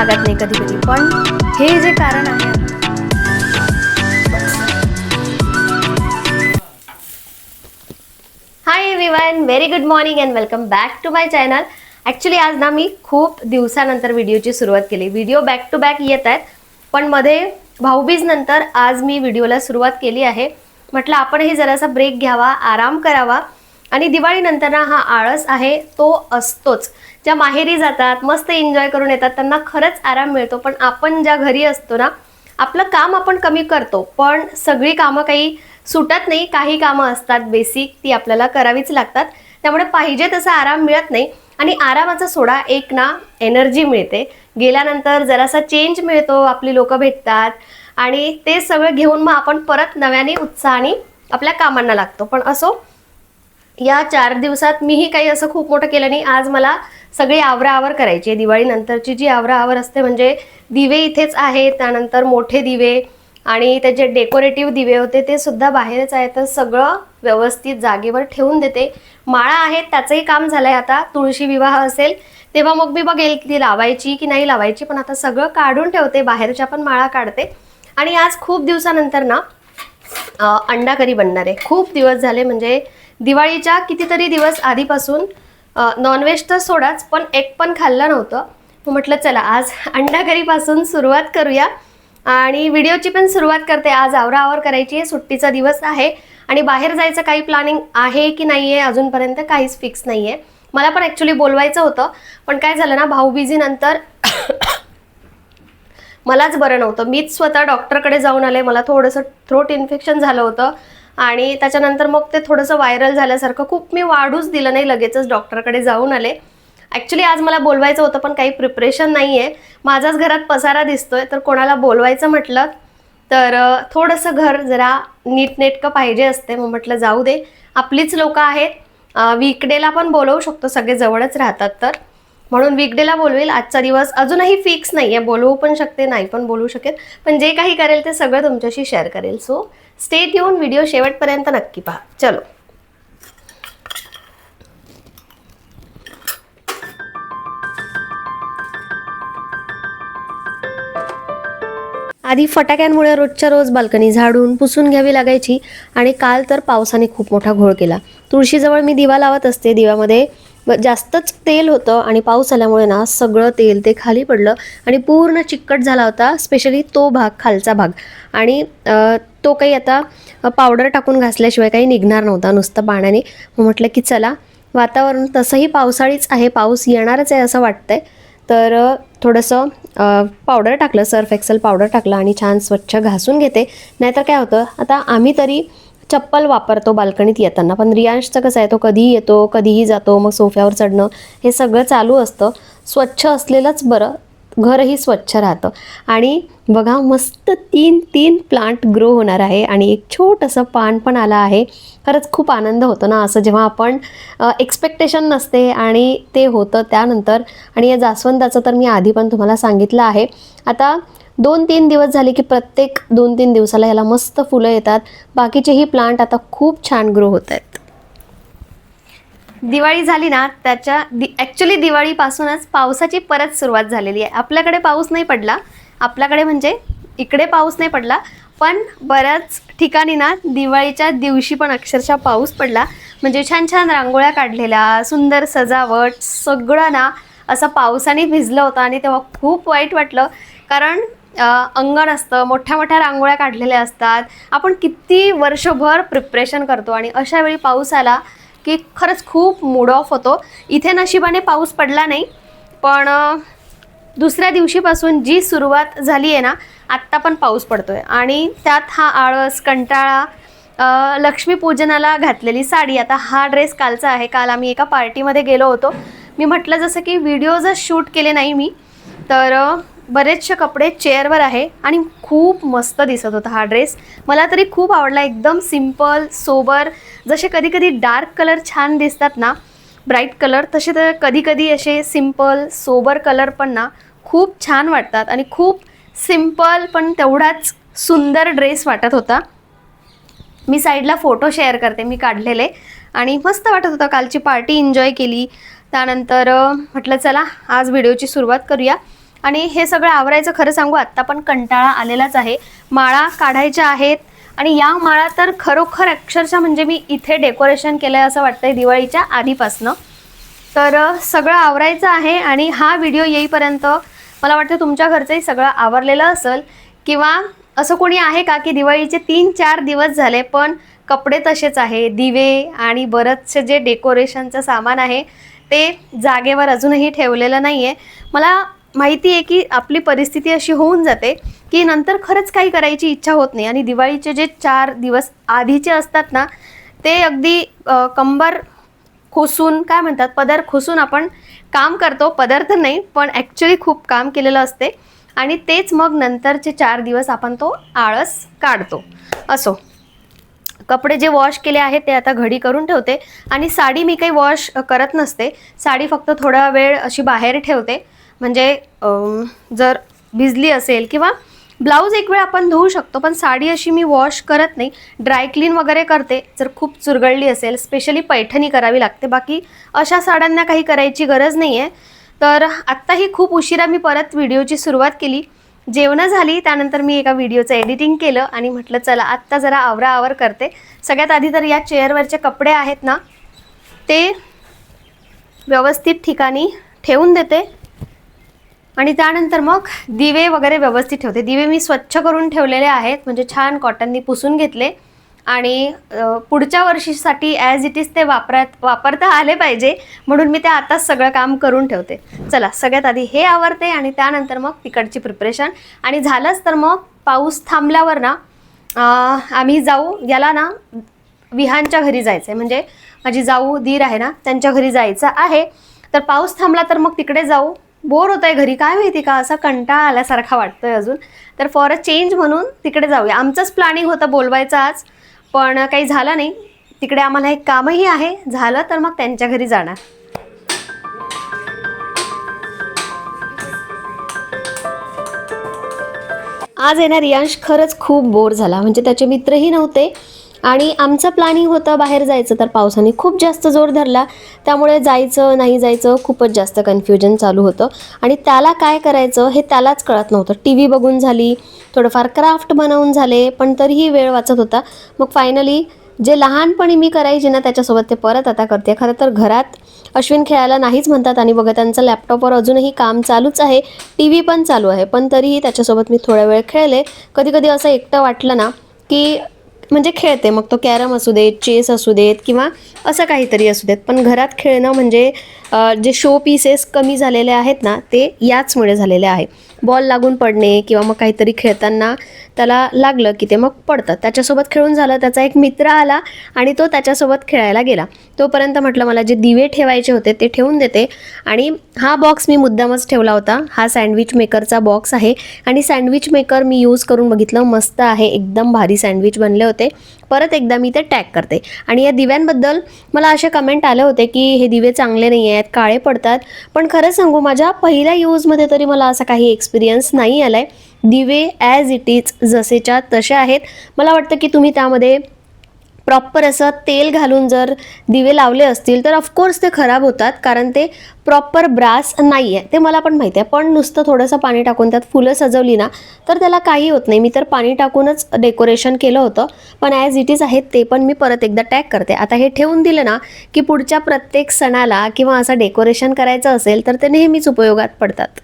लागत नाही कधी कधी. पण हे जे कारण आहे hi everyone very good morning and welcome back to my channel actually आज ना मी खूप दिवसानंतर व्हिडिओची सुरुवात केली. व्हिडिओ बॅक टू बॅक येत आहेत पण मध्ये भाऊबीज नंतर आज मी व्हिडिओला सुरुवात केली आहे. म्हटलं आपणही जरासा ब्रेक घ्यावा आराम करावा. आणि दिवाळीनंतर ना हा आळस आहे तो असतोच. ज्या माहेरी जातात मस्त एन्जॉय करून येतात त्यांना खरंच आराम मिळतो. पण आपण ज्या घरी असतो ना आपलं काम आपण कमी करतो. पण सगळी कामं काही सुटत नाही काही कामं असतात. बेसिक ती आपल्याला करावीच लागतात. त्यामुळे पाहिजे तसा आराम मिळत नाही. आणि आरामाचा सोडा एक ना एनर्जी मिळते. गेल्यानंतर जरासा चेंज मिळतो आपली लोक भेटतात. आणि ते सगळं घेऊन मग आपण परत नव्याने उत्साहाने आपल्या कामांना लागतो. पण असो या चार दिवसात मीही काही असं खूप मोठं केलं नाही. आज मला सगळी आवराआवर करायची आहे. दिवाळीनंतरची जी आवराआवर असते म्हणजे दिवे इथेच आहेत त्यानंतर मोठे दिवे आणि त्याचे डेकोरेटिव्ह दिवे होते ते सुद्धा बाहेरच आहे तर सगळं व्यवस्थित जागेवर ठेवून देते. माळा आहेत त्याचंही काम झालंय आता. तुळशी विवाह असेल तेव्हा मग मी बघेल की ती लावायची की नाही लावायची पण आता सगळं काढून ठेवते. बाहेरच्या पण माळा काढते. आणि आज खूप दिवसानंतर ना अंडा करी बनणार आहे. खूप दिवस झाले म्हणजे दिवाळीच्या कितीतरी दिवस आधीपासून नॉनव्हेज तर सोडाच पण एक पण खाल्लं नव्हतं. म्हटलं चला आज अंडा करीपासून सुरुवात करूया. आणि व्हिडिओची पण सुरुवात करते. आज आवराआवर करायची आहे. सुट्टीचा दिवस आहे. आणि बाहेर जायचं काही प्लॅनिंग आहे की नाही आहे अजूनपर्यंत काहीच फिक्स नाही आहे मला पण ॲक्च्युली बोलवायचं होतं. पण काय झालं ना भाऊबीजीनंतर मलाच बरं नव्हतं. मीच स्वतः डॉक्टरकडे जाऊन आले. मला थोडंसं थ्रोट इन्फेक्शन झालं होतं. आणि त्याच्यानंतर मग ते थोडंसं व्हायरल झाल्यासारखं खूप मी वाढूच दिलं नाही लगेचच डॉक्टरकडे जाऊन आले. ॲक्च्युली आज मला बोलवायचं होतं पण काही प्रिपरेशन नाही आहे माझाच घरात पसारा दिसतोय तर कोणाला बोलवायचं म्हटलं तर थोडंसं घर जरा नीटनेटकं पाहिजे असते मग म्हटलं जाऊ दे. आपलीच लोकं आहेत. वीकडेला पण बोलवू शकतो सगळे जवळच राहतात तर. म्हणून वीकडेला बोलवेल. आजचा दिवस अजूनही फिक्स नाही आहे बोलवू पण शकते नाही पण बोलू शकेल. पण जे काही करेल ते सगळं तुमच्याशी शेअर करेल. सो स्टेट येऊन व्हिडिओ शेवटपर्यंत नक्की पहा. चलो. आधी फटाक्यांमुळे रोजच्या रोज बाल्कनी झाडून पुसून घ्यावी लागायची आणि काल तर पावसाने खूप मोठा घोळ केला. तुळशीजवळ मी दिवा लावत असते. दिव्यामध्ये जास्तच तेल होतं आणि पाऊस आल्यामुळे ना सगळं तेल ते खाली पडलं आणि पूर्ण चिकट झाला होता स्पेशली तो भाग खालचा भाग. आणि तो काही आता पावडर टाकून घासल्याशिवाय काही निघणार नव्हता नुसतं पाण्याने. म्हटलं की चला वातावरण तसंही पावसाळीच आहे पाऊस येणारच आहे असं वाटतंय. तर थोडंसं पावडर टाकलं सर्फ एक्सेल पावडर टाकलं आणि छान स्वच्छ घासून घेते. नाहीतर काय होतं आता आम्ही तरी चप्पल वापरतो बाल्कनीत येताना. पण रियांशचं कसं आहे तो कधीही येतो कधीही जातो मग सोफ्यावर चढणं हे सगळं चालू असतं. स्वच्छ असलेलंच बरं घरही स्वच्छ राहतं. आणि बघा मस्त तीन तीन प्लांट ग्रो होणार आहे आणि एक छोटंसं पान पण आलं आहे. खरंच खूप आनंद होतो ना असं जेव्हा आपण एक्सपेक्टेशन नसते आणि ते होतं त्यानंतर. आणि या जास्वंदाचं तर मी आधी पण तुम्हाला सांगितलं आहे. आता दोन तीन दिवस झाले की प्रत्येक दोन तीन दिवसाला ह्याला मस्त फुलं येतात. बाकीचेही प्लांट आता खूप छान ग्रो होत आहेत. दिवाळी झाली ना त्याच्या दि ॲक्च्युली दिवाळीपासूनच पावसाची परत सुरुवात झालेली आहे. आपल्याकडे पाऊस नाही पडला. आपल्याकडे म्हणजे इकडे पाऊस नाही पडला. पण बऱ्याच ठिकाणी ना दिवाळीच्या दिवशी पण अक्षरशः पाऊस पडला. म्हणजे छान छान रांगोळ्या काढलेल्या सुंदर सजावट सगळं ना असं पावसाने भिजलं होतं आणि तेव्हा खूप वाईट वाटलं. कारण अंगण असतं मोठ्या मोठ्या रांगोळ्या काढलेल्या असतात. आपण किती वर्षभर प्रिपरेशन करतो आणि अशा वेळी पाऊस आला की खरंच खूप मूड ऑफ होतो. इथे नशिबाने पाऊस पडला नाही पण दुसऱ्या दिवशीपासून जी सुरुवात झाली आहे ना आत्ता पण पाऊस पडतो आहे आणि त्यात हा आळस कंटाळा लक्ष्मीपूजनाला घातलेली साडी. आता हा ड्रेस कालचा आहे. काल आम्ही एका पार्टीमध्ये गेलो होतो. मी म्हटलं जसं की व्हिडिओजच शूट केले नाही मी तर बरेचसे कपडे चेअरवर आहे आणि खूप मस्त दिसत होता हा ड्रेस. मला तरी खूप आवडला एकदम सिंपल सोबर. जसे कधी कधी डार्क कलर छान दिसतात ना ब्राईट कलर तसे तर कधी कधी असे सिंपल सोबर कलर पण ना खूप छान वाटतात आणि खूप सिंपल पण तेवढाच सुंदर ड्रेस वाटत होता. मी साईडला फोटो शेअर करते मी काढलेले. आणि मस्त वाटत होता कालची पार्टी एन्जॉय केली. त्यानंतर म्हटलं चला आज व्हिडिओची सुरुवात करूया. आणि हे सगळं आवरायचं खरं सांगू आत्ता पण कंटाळा आलेलाच आहे. माळा काढायच्या आहेत आणि या माळा तर खरोखर अक्षरशः म्हणजे मी इथे डेकोरेशन केलं आहे असं वाटतंय दिवाळीच्या आधीपासनं. तर सगळं आवरायचं आहे आणि हा व्हिडिओ येईपर्यंत मला वाटतं तुमच्या घरचंही सगळं आवरलेलं असेल किंवा असं कोणी आहे का की दिवाळीचे तीन चार दिवस झाले पण कपडे तसेच आहे दिवे आणि बरंचसे जे डेकोरेशनचं सामान आहे ते जागेवर अजूनही ठेवलेलं नाही आहे मला माहिती आहे की आपली परिस्थिती अशी होऊन जाते की नंतर खरंच काही करायची इच्छा होत नाही. आणि दिवाळीचे जे चार दिवस आधीचे असतात ना ते अगदी कंबर खोसून काय म्हणतात पदर खोसून आपण काम करतो. पदर तर नाही पण ॲक्च्युली खूप काम केलेलं असते. आणि तेच मग नंतरचे चार दिवस आपण तो आळस काढतो. असो. कपडे जे वॉश केले आहेत ते आता घडी करून ठेवते. आणि साडी मी काही वॉश करत नसते. साडी फक्त थोडा वेळ अशी बाहेर ठेवते. म्हणजे जर भिजली असेल किंवा ब्लाऊज एक वेळ आपण धुवू शकतो पण साडी अशी मी वॉश करत नाही. ड्राय क्लीन वगैरे करते जर खूप चुरगळली असेल स्पेशली पैठणी करावी लागते. बाकी अशा साड्यांना काही करायची गरज नाही आहे तर आत्ताही खूप उशिरा मी परत व्हिडिओची सुरुवात केली. जेवणं झाली त्यानंतर मी एका व्हिडिओचं एडिटिंग केलं आणि म्हटलं चला आत्ता जरा आवराआवर करते. सगळ्यात आधी तर या चेअरवरचे कपडे आहेत ना ते व्यवस्थित ठिकाणी ठेवून देते. आणि त्यानंतर मग दिवे वगैरे व्यवस्थित ठेवते. दिवे मी स्वच्छ करून ठेवलेले आहेत. म्हणजे छान कॉटननी पुसून घेतले. आणि पुढच्या वर्षीसाठी ॲज इट इज ते वापरात वापरता आले पाहिजे. म्हणून मी ते आताच सगळं काम करून ठेवते. चला सगळ्यात आधी हे आवरते आणि त्यानंतर मग तिकडची प्रिपरेशन आणि झालंच तर मग पाऊस थांबल्यावर ना आम्ही जाऊ याला ना विहानच्या घरी जायचं आहे म्हणजे माझी जाऊ दीर आहे ना त्यांच्या घरी जायचं आहे. तर पाऊस थांबला तर मग तिकडे जाऊ. बोर होत आहे घरी. काय माहिती का? असा कंटाळा आल्यासारखा वाटतोय अजून. तर फॉर अ चेंज म्हणून तिकडे जाऊया. आमचंच प्लॅनिंग होतं बोलवायचं आज. पण काही झालं नाही. तिकडे आम्हाला एक कामही आहे. झालं तर मग त्यांच्या घरी जाणार. आज आहे ना रियांश खरंच खूप बोर झाला. म्हणजे त्याचे मित्रही नव्हते. आणि आमचं प्लॅनिंग होतं बाहेर जायचं तर पावसाने खूप जास्त जोर धरला. त्यामुळे जायचं नाही जायचं खूपच जास्त कन्फ्युजन चालू होतं. आणि त्याला काय करायचं हे त्यालाच कळत नव्हतं. टी व्ही बघून झाली थोडंफार क्राफ्ट बनवून झाले पण तरीही वेळ वाचत होता. मग फायनली जे लहानपणी मी करायची ना त्याच्यासोबत ते परत आता करते. खरं तर घरात अश्विन खेळायला नाहीच म्हणतात आणि बघा त्यांचं लॅपटॉपवर अजूनही काम चालूच आहे. टी व्ही पण चालू आहे पण तरीही त्याच्यासोबत मी थोडा वेळ खेळले. कधी कधी असं एकटं वाटलं ना की म्हणजे खेळते. मग तो कॅरम असू देत चेस असू देत किंवा असं काहीतरी असू देत. पण घरात खेळणं म्हणजे जे शो पीसेस कमी झालेले आहेत ना ते याचमुळे झालेले आहे. बॉल लागून पडणे किंवा मग काहीतरी खेळताना त्याला लागलं की ते मग पडतं. त्याच्यासोबत खेळून झालं त्याचा एक मित्र आला आणि तो त्याच्यासोबत खेळायला गेला. तोपर्यंत म्हटलं मला जे दिवे ठेवायचे होते ते ठेवून देते. आणि हा बॉक्स मी मुद्दामच ठेवला होता. हा सँडविच मेकरचा बॉक्स आहे आणि सँडविच मेकर मी यूज करून बघितलं. मस्त आहे. एकदम भारी सँडविच बनले होते. परत एकदा मी ते टॅग करते. आणि या दिव्यांबद्दल मला असे कमेंट आले होते की हे दिवे चांगले नाही आहेत काळे पडतात. पण खरं सांगू माझ्या पहिल्या यूजमध्ये तरी मला असा काही एक्सपिरियन्स नाही आला आहे दिवे ॲज इट इज जसेच्या तसे आहेत. मला वाटतं की तुम्ही त्यामध्ये प्रॉपर असं तेल घालून जर दिवे लावले असतील तर ऑफकोर्स ते खराब होतात कारण ते प्रॉपर ब्रास नाही आहे ते मला पण माहिती आहे. पण नुसतं थोडंसं पाणी टाकून त्यात फुलं सजवली ना तर त्याला काही होत नाही. मी तर पाणी टाकूनच डेकोरेशन केलं होतं पण ॲज इट इज आहेत ते पण मी परत एकदा टॅग करते. आता हे ठेवून दिलं ना की पुढच्या प्रत्येक सणाला किंवा असं डेकोरेशन करायचं असेल तर ते नेहमीच उपयोगात पडतात.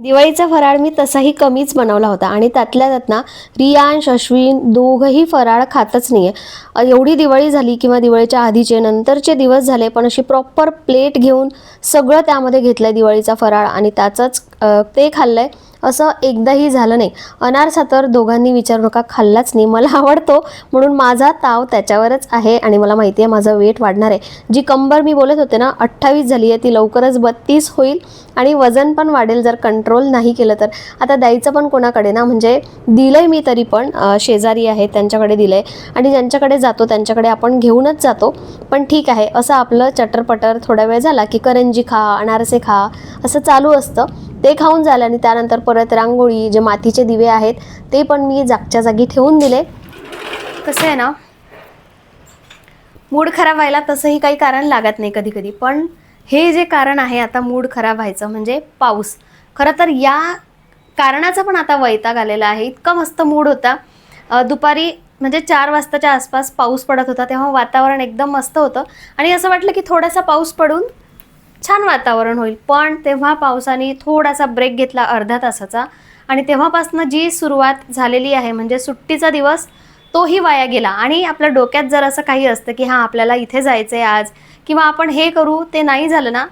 दिवाळीचा फराळ मी तसाही कमीच बनवला होता आणि त्यातल्या त्यात ना रियांश अश्विन दोघंही फराळ खातच नाही आहे एवढी दिवाळी झाली किंवा दिवाळीच्या आधीचे नंतरचे दिवस झाले पण अशी प्रॉपर प्लेट घेऊन सगळं त्यामध्ये घेतलं आहे दिवाळीचा फराळ आणि त्याचंच ते खाल्लं आहे असं एकदाही झालं नाही. अनारसा तर दोघांनी विचारू नका खाल्लाच नाही. मला आवडतो म्हणून माझा ताव त्याच्यावरच आहे आणि मला माहिती आहे माझं वेट वाढणार आहे. जी कंबर मी बोलत होते ना अठ्ठावीस झाली आहे ती लवकरच बत्तीस होईल आणि वजन पण वाढेल जर कंट्रोल नाही केलं तर. आता द्यायचं पण कोणाकडे ना म्हणजे दिलंय मी तरी पण शेजारी आहेत त्यांच्याकडे दिलंय आणि ज्यांच्याकडे जातो त्यांच्याकडे आपण घेऊनच जातो. पण ठीक आहे असं आपलं चटरपटर थोडा वेळ झाला की करंजी खा अनारसे खा असं चालू असतं. ते खाऊन झालं आणि त्यानंतर परत रांगोळी जे मातीचे दिवे आहेत ते पण मी जागच्या जागी ठेवून दिले. कसं आहे ना? मूड खराब व्हायला तसंही काही कारण लागत नाही कधी कधी पण हे जे कारण आहे आता मूड खराब व्हायचं म्हणजे पाऊस. खरं तर या कारणाचा पण आता वैताग आलेला आहे. इतका मस्त मूड होता. दुपारी म्हणजे चार वाजताच्या आसपास पाऊस पडत होता तेव्हा वातावरण एकदम मस्त होतं. आणि असं वाटलं की थोडासा पाऊस पडून छान वातावरण होईल. पण तेव्हा पावसाने थोडासा ब्रेक घेतला अर्ध्या तासाचा. आणि तेव्हापासून जी सुरुवात झालेली आहे म्हणजे सुट्टीचा दिवस तोही वाया गेला. आणि आपल्या डोक्यात जर असं काही असतं की हां आपल्याला इथे जायचं आहे आज किंवा आपण हे करू ते नाही झालं ना?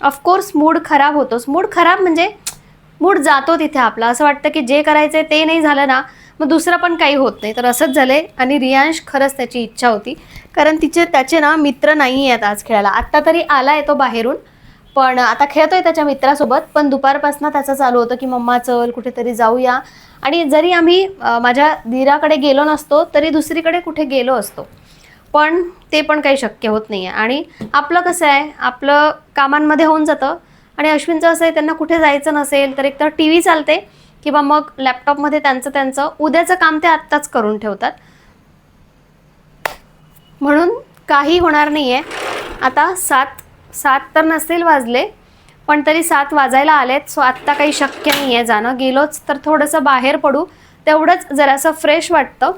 ऑफकोर्स मूड खराब होतोच. मूड खराब म्हणजे मूड जातो तिथे आपला. असं वाटतं की जे करायचं आहे ते नाही झालं ना मग दुसरं पण काही होत नाही. तर असंच झालंय. आणि रियांश खरंच त्याची इच्छा होती. कारण तिचे त्याचे ना मित्र नाही आहेत आज खेळायला. आत्ता तरी आला येतो बाहेरून. पण आता खेळतोय त्याच्या मित्रासोबत. पण दुपारपासून त्याचं चालू होतं की मम्मा चल कुठेतरी जाऊया. आणि जरी आम्ही माझ्या धीराकडे गेलो नसतो तरी दुसरीकडे कुठे गेलो असतो. पण ते पण काही शक्य होत नाही आहे आणि आपलं कसं आहे आपलं कामांमध्ये होऊन जातं. आणि अश्विनचं असं आहे त्यांना कुठे जायचं नसेल तर एकतर टी व्ही चालते. किंवा मग लॅपटॉपमध्ये त्यांचं त्यांचं उद्याचं काम ते आत्ताच करून ठेवतात. म्हणून काही होणार नाही आहे आता सात सात तर नसतील वाजले पण तरी सात वाजायला आलेत. सो आत्ता काही शक्य नाही आहे जाणं. गेलोच तर थोडंसं बाहेर पडू. तेवढंच जरासं फ्रेश वाटतं.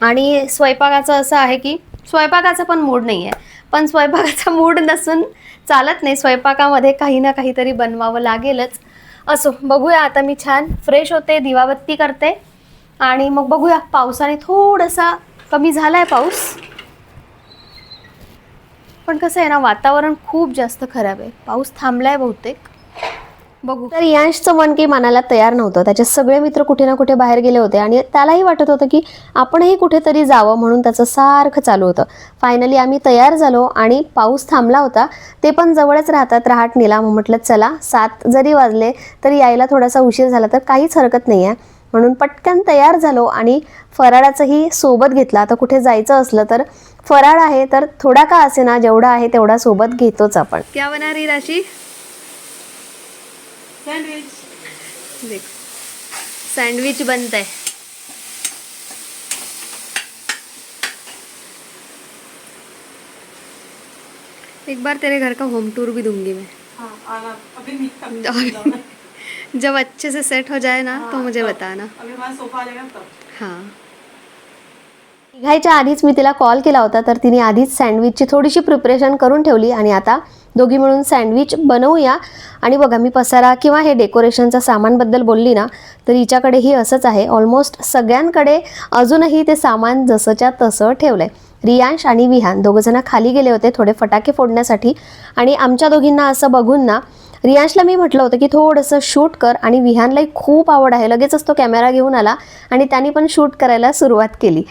आणि स्वयंपाकाचं असं आहे की स्वयंपाकाचा पण मूड नाही आहे पण स्वयंपाकाचा मूड नसून चालत नाही. स्वयंपाकामध्ये काही ना काहीतरी बनवावं लागेलच. असो बघूया आता मी छान फ्रेश होते दिवाबत्ती करते. आणि मग बघूया पावसाने थोडासा कमी झाला आहे पाऊस. पण कसं आहे ना वातावरण खूप जास्त खराब आहे. पाऊस थांबलाय बहुतेक. बघू. तर यांशचं मन काही मानायला तयार नव्हतं. त्याचे सगळे मित्र कुठे ना कुठे बाहेर गेले होते आणि त्यालाही वाटत होतं की आपणही कुठेतरी जावं म्हणून त्याचं सारखं चालू होतं. फायनली आम्ही तयार झालो आणि पाऊस थांबला होता. ते पण जवळच राहतात रहाटणीला मग म्हटलं चला सात जरी वाजले तरी यायला थोडासा उशीर झाला तर काहीच हरकत नाही आहे. म्हणून पटकन तयार झालो आणि फराळाचंही सोबत घेतला. आता कुठे जायचं असलं तर फराळ आहे तर थोडा का असे ना जेवढा आहे तेवढा सोबत घेतोच आपण. क्या बना रही राशी देख. सैंडविच बनता है एक बार तेरे घर का होम टूर भी दूंगी मैं. हाँ आना. अभी नहीं जब अच्छे से सेट हो जाए ना तो मुझे बताना. अभी हमारा सोफा आ जाएगा तब. हां. निघायच्या आधीच मी तिला कॉल केला होता तर तिने आधीच सँडविचची थोडीशी प्रिपरेशन करून ठेवली आणि आता दोघी मिळून सँडविच बनवूया. आणि बघा मी पसारा किंवा हे डेकोरेशनच्या सामानबद्दल बोलली ना तर हिच्याकडेही असंच आहे. ऑलमोस्ट सगळ्यांकडे अजूनही ते सामान जसंच्या तसं ठेवलं आहे रियांश आणि विहान दोघंजणं खाली गेले होते थोडे फटाके फोडण्यासाठी. आणि आमच्या दोघींना असं बघून ना रियांशला मी म्हटलं होतं की थोडंसं शूट कर. आणि विहानलाही खूप आवड आहे. लगेचच तो कॅमेरा घेऊन आला आणि त्यांनी पण शूट करायला सुरुवात केली.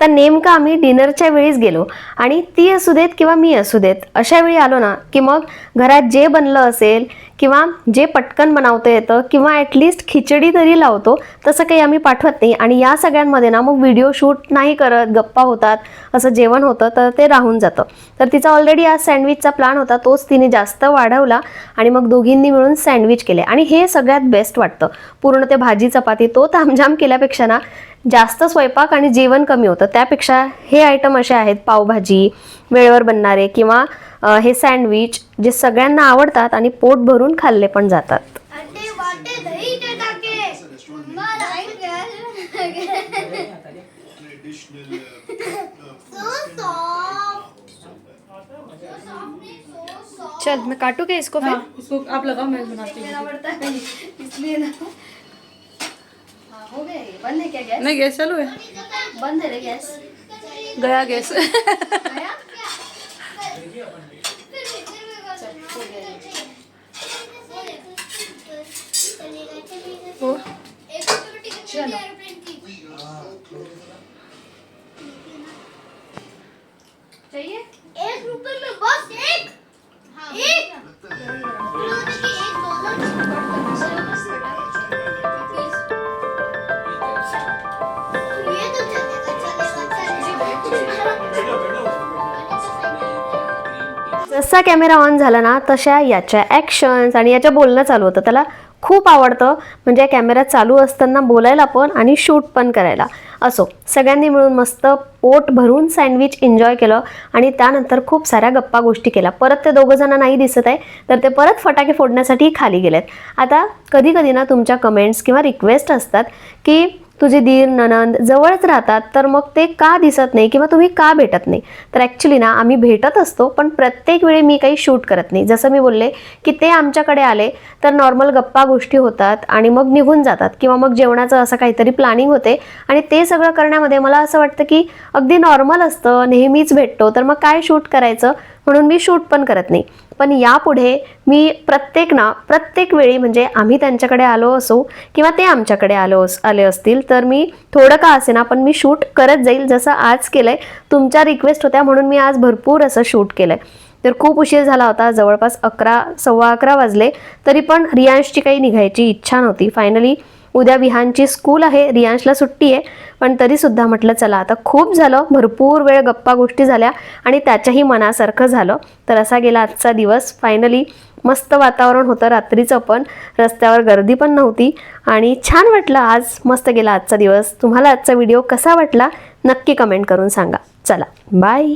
तर नेमकं आम्ही डिनरच्या वेळीच गेलो आणि ती असू देत किंवा मी असू देत अशा वेळी आलो ना की मग घरात जे बनलं असेल किंवा जे पटकन बनवता येतं किंवा ॲटलिस्ट खिचडी तरी लावतो तसं काही आम्ही पाठवत नाही. आणि या सगळ्यांमध्ये ना मग व्हिडिओ शूट नाही करत गप्पा होतात असं जेवण होतं तर ते राहून जातं. तर तिचा ऑलरेडी आज सँडविचचा प्लॅन होता तोच तिने जास्त वाढवला आणि मग दोघींनी मिळून सँडविच केले. आणि हे सगळ्यात बेस्ट वाटतं. पूर्ण ते भाजी चपाती तो तामझाम केल्यापेक्षा ना जास्त स्वयंपाक आणि जेवण कमी होतं. त्यापेक्षा हे आयटम असे आहेत पावभाजी वेळेवर बनणारे किंवा हे सँडविच जे सगळ्यांना आवडतात आणि पोट भरून खाल्ले पण जातात. के चल मैं काटू क्या इसको हाँ इसको आप लगाओ मैं बनाती हूँ। है इसलिए ना। हाँ, हो गया बंद है क्या गैस? नहीं गैस चालू है। बंद है गैस। गया गैस। गया? वो चलो। चाहिए? एक रुपए में बस एक। एक। जसा कॅमेरा ऑन झाला ना तशा याच्या ॲक्शन्स आणि याच्या बोलणं चालू होतं. त्याला खूप आवडतं. म्हणजे कॅमेरा चालू असताना बोलायला पण आणि शूट पण करायला. असो सगळ्यांनी मिळून मस्त पोट भरून सँडविच एन्जॉय केलं आणि त्यानंतर खूप साऱ्या गप्पा गोष्टी केल्या. परत ते दोघं जण नाही दिसत आहे तर ते परत फटाके फोडण्यासाठी खाली गेलेत. आता कधी कधी ना तुमच्या कमेंट्स किंवा रिक्वेस्ट असतात की तुझे दीर ननंद जवळच राहतात तर मग ते का दिसत नाही किंवा तुम्ही का भेटत नाही? तर ॲक्च्युली ना आम्ही भेटत असतो पण प्रत्येक वेळी मी काही शूट करत नाही. जसं मी बोलले की ते आमच्याकडे आले तर नॉर्मल गप्पा गोष्टी होतात आणि मग निघून जातात किंवा मग जेवणाचं असं काहीतरी प्लॅनिंग होते आणि ते सगळं करण्यामध्ये मला असं वाटतं की अगदी नॉर्मल असतं नेहमीच भेटतो तर मग काय शूट करायचं? म्हणून मी शूट पण करत नाही. पण यापुढे मी प्रत्येक ना प्रत्येक वेळी म्हणजे आम्ही त्यांच्याकडे आलो असो किंवा ते आमच्याकडे आलो अस आले असतील तर मी थोडं का असे ना पण मी शूट करत जाईल जसं आज केलंय तुमच्या रिक्वेस्ट होत्या म्हणून मी आज भरपूर असं शूट केलंय. तर खूप उशीर झाला होता जवळपास अकरा सव्वा अकरा वाजले तरी पण रियांशची काही निघायची इच्छा नव्हती. फायनली उद्या विहानची स्कूल आहे रियांशला सुट्टी आहे. पण तरीसुद्धा म्हटलं चला आता खूप झालं भरपूर वेळ गप्पा गोष्टी झाल्या आणि त्याच्याही मनासारखं झालं. तर असा गेला आजचा दिवस. फायनली मस्त वातावरण होतं रात्रीचं पण. रस्त्यावर गर्दी पण नव्हती. आणि छान वाटलं आज मस्त गेला आजचा दिवस. तुम्हाला आजचा व्हिडिओ कसा वाटला नक्की कमेंट करून सांगा. चला बाय